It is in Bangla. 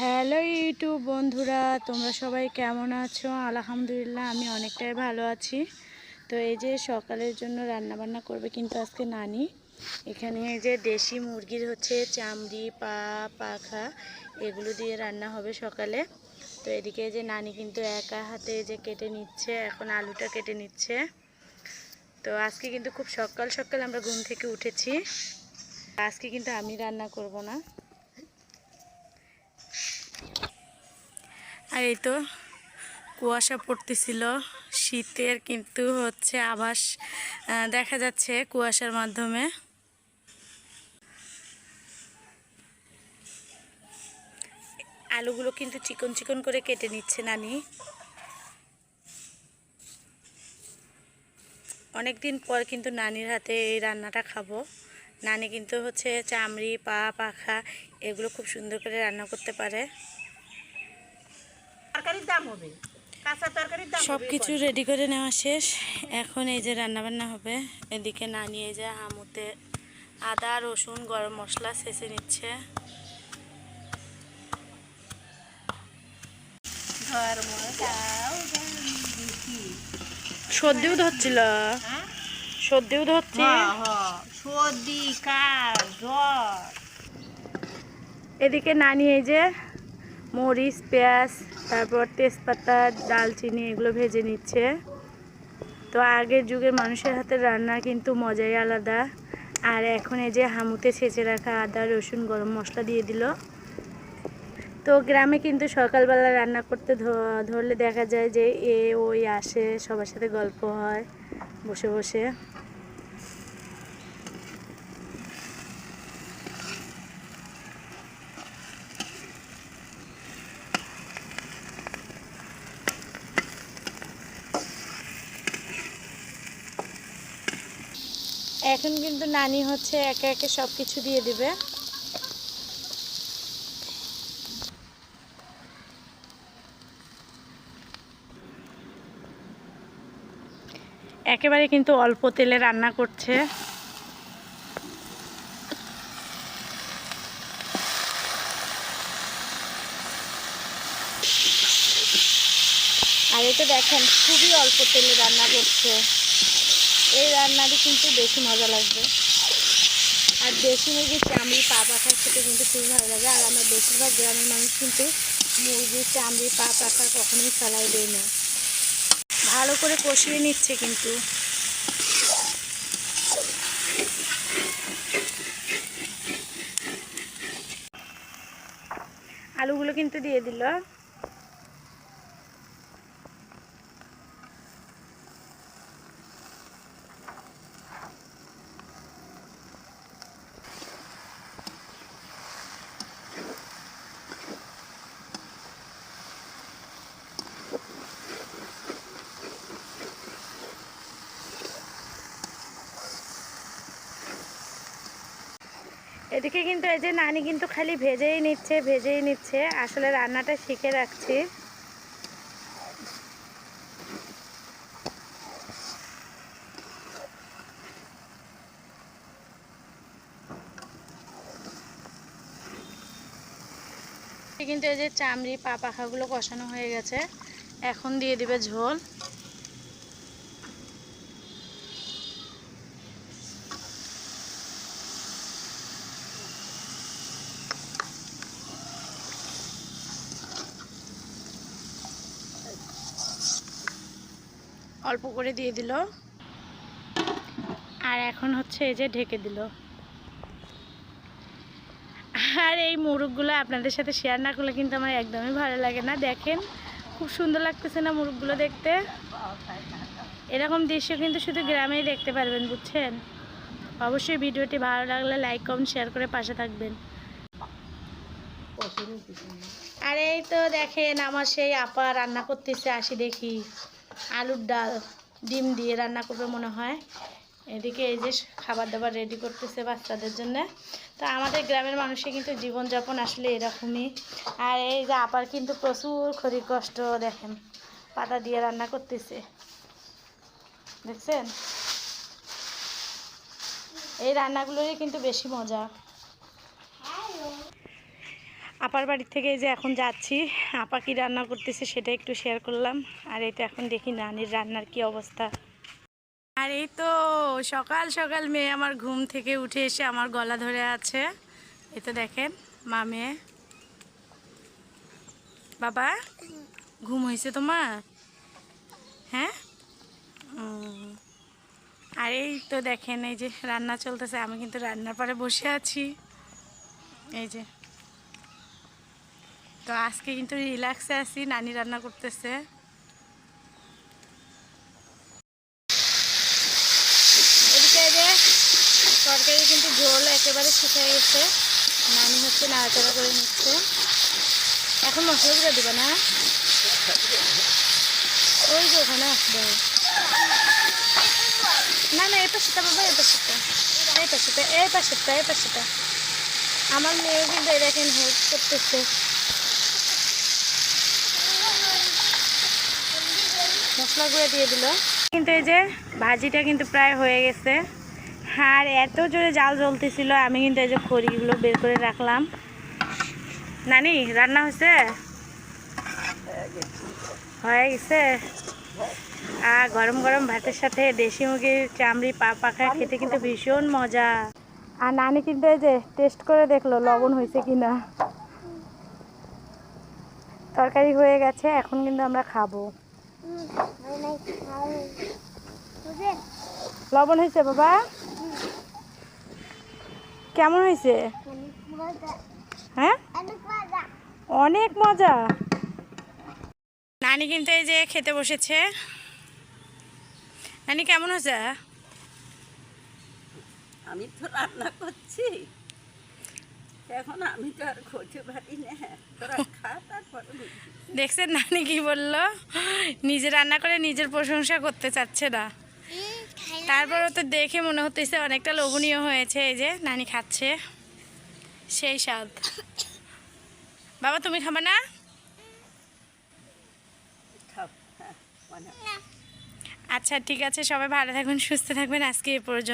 হ্যালো ইউটিউব বন্ধুরা, তোমরা সবাই কেমন আছো? আলহামদুলিল্লাহ, আমি অনেকটাই ভালো আছি। তো এই যে সকালের জন্য রান্না বান্না করবে কিন্তু আজকে নানি। এখানে এই যে দেশি মুরগির হচ্ছে চামড়ি, পা, পাখা, এগুলো দিয়ে রান্না হবে সকালে। তো এদিকে যে নানি কিন্তু একা হাতে যে কেটে নিচ্ছে, এখন আলুটা কেটে নিচ্ছে। তো আজকে কিন্তু খুব সকাল সকাল আমরা ঘুম থেকে উঠেছি। আজকে কিন্তু আমি রান্না করব না। আর এই তো কুয়াশা পড়তেছিল, শীতের কিন্তু হচ্ছে আভাস দেখা যাচ্ছে কুয়াশার মাধ্যমে। আলুগুলো কিন্তু চিকন চিকন করে কেটে নিচ্ছে নানি। অনেক দিন পর কিন্তু নানির হাতে এই রান্নাটা খাব। নানি কিন্তু হচ্ছে চামড়ি, পা, পাখা, এগুলো খুব সুন্দর করে রান্না করতে পারে। তরকারির দাম হবে কাঁচা তরকারির দাম সব কিছু রেডি করে নেওয়া শেষ। এখন এই যে রান্না বান্না হবে এদিকে নানি এই যে হামুতে আদা রসুন গরম মশলা ছেঁচে নিচ্ছে। সর্দিও ধরছিল হ্যাঁ? সর্দিও ধরছে সর্দি কাশ জ্বর। এদিকে নানি এই যে মরিচ, পেঁয়াজ, তারপর তেজপাতা, ডালচিনি এগুলো ভেজে নিচ্ছে। তো আগের যুগের মানুষের হাতে রান্না কিন্তু মজাই আলাদা। আর এখন এই যে হামুতে ছেঁচে রাখা আদা, রসুন, গরম মশলা দিয়ে দিল। তো গ্রামে কিন্তু সকালবেলা রান্না করতে ধরলে দেখা যায় যে এ, ওই আসে, সবার সাথে গল্প হয়, বসে বসে। এখন কিন্তু নানি হচ্ছে একে একে সব কিছু দিয়ে দিবে। একেবারে কিন্তু অল্প তেলে রান্না করছে। আর এটা দেখেন, খুবই অল্প তেলে রান্না করছে। এই রান্নাটি কিন্তু বেশি মজা লাগবে। আর দেশি মুরগির চামড়ি পা পাখার খেতে কিন্তু খুবই ভালো লাগে। আর আমার বেশিরভাগ গ্রামের মানুষ কিন্তু মুরগির চামড়ি পা পাখা কখনোই ফেলাই দেয় না। ভালো করে কষিয়ে নিচ্ছে কিন্তু। আলুগুলো কিন্তু দিয়ে দিল। এদিকে কিন্তু এই যে নানি কিন্তু খালি ভেজেই নিচ্ছে ভেজেই নিচ্ছে। আসলে রান্নাটা শিখে রাখছি। কিন্তু এই যে চামড়ি, পা পাখাগুলো কষানো হয়ে গেছে। এখন দিয়ে দিবে ঝোল। অল্প করে দিয়ে দিল। আর এখন হচ্ছে এই যে ঢেকে দিল। আর এই মুরগগুলো আপনাদের সাথে শেয়ার না করলে কিন্তু আমার একদমই ভালো লাগে না। দেখেন, খুব সুন্দর লাগতেছে না মুরগগুলো দেখতে? এরকম দৃশ্য কিন্তু শুধু গ্রামেই দেখতে পারবেন, বুঝছেন? অবশ্যই ভিডিওটি ভালো লাগলে লাইক কমেন্ট শেয়ার করে পাশে থাকবেন। আর এই তো দেখেন, আমার সেই আপা রান্না করতেছে, আসি দেখি। আলুর ডাল, ডিম দিয়ে রান্না করবে মনে হয়। এদিকে এই যে খাবার দাবার রেডি করতেছে বাচ্চাদের জন্য। তো আমাদের গ্রামের মানুষের কিন্তু জীবনযাপন আসলে এরকমই। আর এই যে আপার কিন্তু প্রচুর খরির কষ্ট দেখেন, পাতা দিয়ে রান্না করতেছে। দেখছেন? এই রান্নাগুলোরই কিন্তু বেশি মজা। আপার বাড়ি থেকে যে এখন যাচ্ছি, আপা কি রান্না করতেছে সেটা একটু শেয়ার করলাম। আর এই তো এখন দেখি নানির রান্নার কি অবস্থা। আর এই তো সকাল সকাল মেয়ে আমার ঘুম থেকে উঠে এসে আমার গলা ধরে আছে। এই তো দেখেন, মা মেয়ে। বাবা, ঘুম হয়েছে তোমার? হ্যাঁ? আর এই তো দেখেন, এই যে রান্না চলতেছে, আমি কিন্তু রান্নার পরে বসে আছি। এই যে তো আজকে কিন্তু রিল্যাক্সে আছি, নানি রান্না করতেছে। তরকারি কিন্তু ঝোল একেবারে শুকিয়ে গেছে। নানি হচ্ছে নাড়াচাড়া করে নিচ্ছে। এখন মশলাগুলো দিবে না? ওই যে ওখানে আসবে। না না, এই পাশেটা বাবা, এই পাশেটা এই পাশেটা এই পাশেটা এই পাশেটা আমার মেয়েও কিন্তু দেখেন হেল্প করতেছে। মশলা গুঁড়ো দিয়ে দিল। কিন্তু এই যে ভাজিটা কিন্তু প্রায় হয়ে গেছে। আর এত জোরে জাল জ্বলতেছিল, আমি কিন্তু এই যে খড়িগুলো বের করে রাখলাম। নানি, রান্না হয়েছে? হয়ে গেছে। আর গরম গরম ভাতের সাথে দেশি মুরগির চামড়ি, পা পাখা খেতে কিন্তু ভীষণ মজা। আর নানি কিন্তু এই যে টেস্ট করে দেখল লবণ হয়েছে কিনা। তরকারি হয়ে গেছে, এখন কিন্তু আমরা খাব। লবণ হয়েছে বাবা? কেমন হয়েছে? হ্যাঁ? অনেক মজা। নানি কিন্তু এই যে খেতে বসেছে। নানি কেমন হয়েছে? আমি তো রান্না করছি। এখন আমি তো আর খেতে পারি না তোরা খা তারপরে দেখছেন নানি কি বলল? নিজে রান্না করে নিজের প্রশংসা করতে চাচ্ছে না। তারপরও তো দেখে মনে হতেছে অনেকটা লোভনীয় হয়েছে এই যে নানি খাচ্ছে। সেই স্বাদ। বাবা তুমি খাবে না? হ্যাঁ আচ্ছা ঠিক আছে সবাই ভালো থাকবেন সুস্থ থাকবেন। আজকে এ পর্যন্ত।